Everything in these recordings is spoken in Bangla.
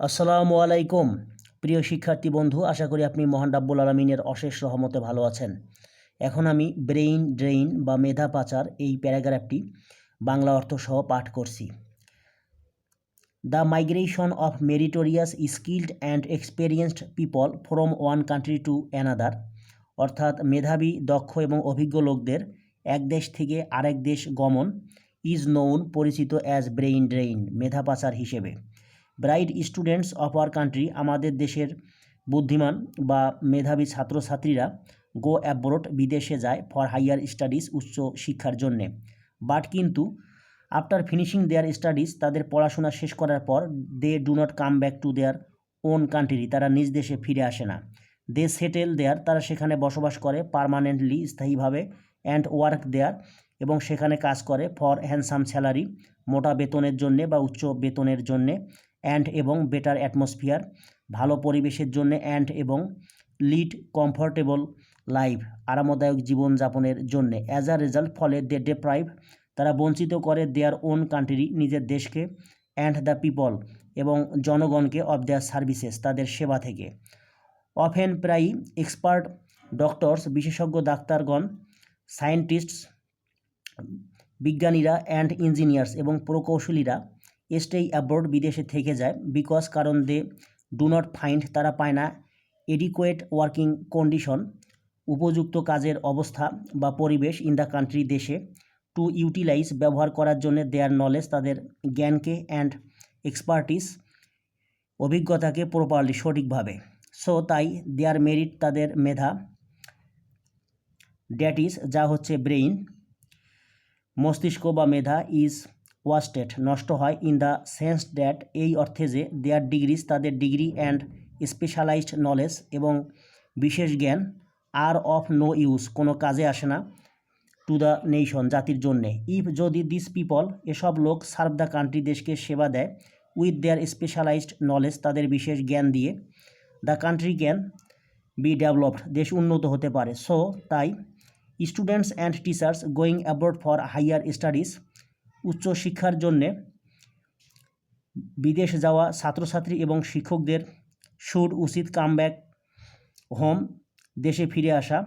আসসালামু আলাইকুম। প্রিয় শিক্ষার্থী বন্ধু, আশা করি আপনি মহান রাব্বুল আলমিনের অশেষ রহমতে ভালো আছেন। এখন আমি ব্রেইন ড্রেইন বা মেধা পাচার এই প্যারাগ্রাফটি বাংলা অর্থ সহ পাঠ করছি। The migration of meritorious skilled and experienced people from one country to another, অর্থাৎ মেধাবী, দক্ষ এবং অভিজ্ঞ লোকদের এক দেশ থেকে আরেক দেশ গমন, ইজ নোন পরিচিত অ্যাজ ব্রেইন ড্রেইন, মেধা পাচার হিসেবে। Bright students of our country আমাদের দেশের বুদ্ধিমান বা মেধাবী ছাত্রছাত্রীরা গো অ্যাব্রোড বিদেশে যায় ফর হাইয়ার স্টাডিজ উচ্চ শিক্ষার জন্যে। বাট কিন্তু আফটার ফিনিশিং দেয়ার স্টাডিজ তাদের পড়াশোনা শেষ করার পর they do not come back to their own country তারা নিজ দেশে ফিরে আসে না। দে সেটেল দেয়ার, তারা সেখানে বসবাস করে পারমানেন্টলি স্থায়ীভাবে অ্যান্ড ওয়ার্ক দেয়ার এবং সেখানে কাজ করে ফর হ্যান্ডসাম স্যালারি, মোটা বেতনের জন্যে বা উচ্চ বেতনের জন্যে। অ্যান্ড এবং বেটার অ্যাটমসফিয়ার ভালো পরিবেশের জন্য অ্যান্ড এবং লিড কমফোর্টেবল লাইফ আরামদায়ক জীবনযাপনের জন্য। অ্যাজ আ রেজাল্ট ফলে দে ডেপ্রাইভ তারা বঞ্চিত করে দেয়ার ওন কান্ট্রি নিজের দেশকে অ্যান্ড দ্য পিপল এবং জনগণকে অফ দেয়ার সার্ভিসেস তাদের সেবা থেকে। অফেন প্রায়ই এক্সপার্ট ডক্টরস বিশেষজ্ঞ ডাক্তারগণ সায়েন্টিস্টস বিজ্ঞানীরা অ্যান্ড ইঞ্জিনিয়ার্স এবং প্রকৌশলীরা স্টেই অ্যাব্রড বিদেশে থেকে যায় বিকজ কারণ দে ডু নট ফাইন্ড তারা পায় না এডিকুয়েট ওয়ার্কিং কন্ডিশন উপযুক্ত কাজের অবস্থা বা পরিবেশ ইন দ্য কান্ট্রি দেশে টু ইউটিলাইজ ব্যবহার করার জন্য দেয়ার নলেজ তাদের জ্ঞানকে অ্যান্ড এক্সপার্টিস অভিজ্ঞতাকে প্রপারলি সঠিকভাবে। সো তাই দেয়ার মেরিট তাদের মেধা ড্যাট ইজ যা হচ্ছে ব্রেইন মস্তিষ্ক বা মেধা ইজ ওয়াস্টেড, নষ্ট হয় ইন দ্য সেন্স দ্যাট এই অর্থে যে দেয়ার ডিগ্রিজ তাদের ডিগ্রি অ্যান্ড স্পেশালাইজড নলেজ এবং বিশেষ জ্ঞান আর অফ নো ইউজ কোনো কাজে আসে না টু দ্য নেশন জাতির জন্যে। ইফ যদি দিস পিপল এসব লোক সার্ভ দ্য কান্ট্রি দেশকে সেবা দেয় উইথ দেয়ার স্পেশালাইজড নলেজ তাদের বিশেষ জ্ঞান দিয়ে the country can be developed দেশ উন্নত হতে পারে। সো তাই students and teachers going abroad for higher studies উচ্চ শিক্ষার জন্যে বিদেশ যাওয়া ছাত্রছাত্রী এবং শিক্ষকদের শুড উচিত কাম ব্যাক হোম, দেশে ফিরে আসা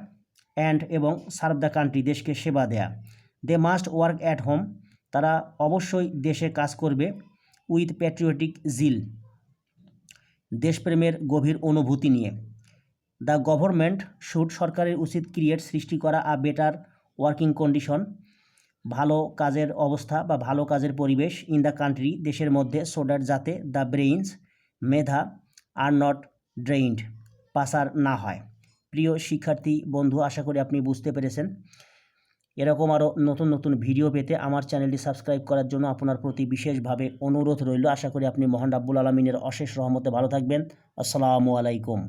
অ্যান্ড এবং সার্ভ দ্য কান্ট্রি দেশকে সেবা দেয়া। They must work at home তারা অবশ্যই দেশে কাজ করবে উইথ প্যাট্রিয়টিক জিল দেশপ্রেমের গভীর অনুভূতি নিয়ে। দ্য গভর্নমেন্ট শুড সরকারের উচিত ক্রিয়েট সৃষ্টি করা আ বেটার ওয়ার্কিং কন্ডিশন ভালো কাজের অবস্থা বা ভালো কাজের পরিবেশ ইন দ্য কান্ট্রি দেশের মধ্যে সোডার যাতে দ্য ব্রেইনস মেধা আর নট ড্রেইনড পাসার না হয়। প্রিয় শিক্ষার্থী, বন্ধু, আশা করি আপনি বুঝতে পেরেছেন। এরকম আরও নতুন নতুন ভিডিও পেতে আমার চ্যানেলটি সাবস্ক্রাইব করার জন্য আপনার প্রতি বিশেষভাবে অনুরোধ রইল। আশা করি আপনি মহান রাব্বুল আলমিনের অশেষ রহমতে ভালো থাকবেন। আসসালামু আলাইকুম।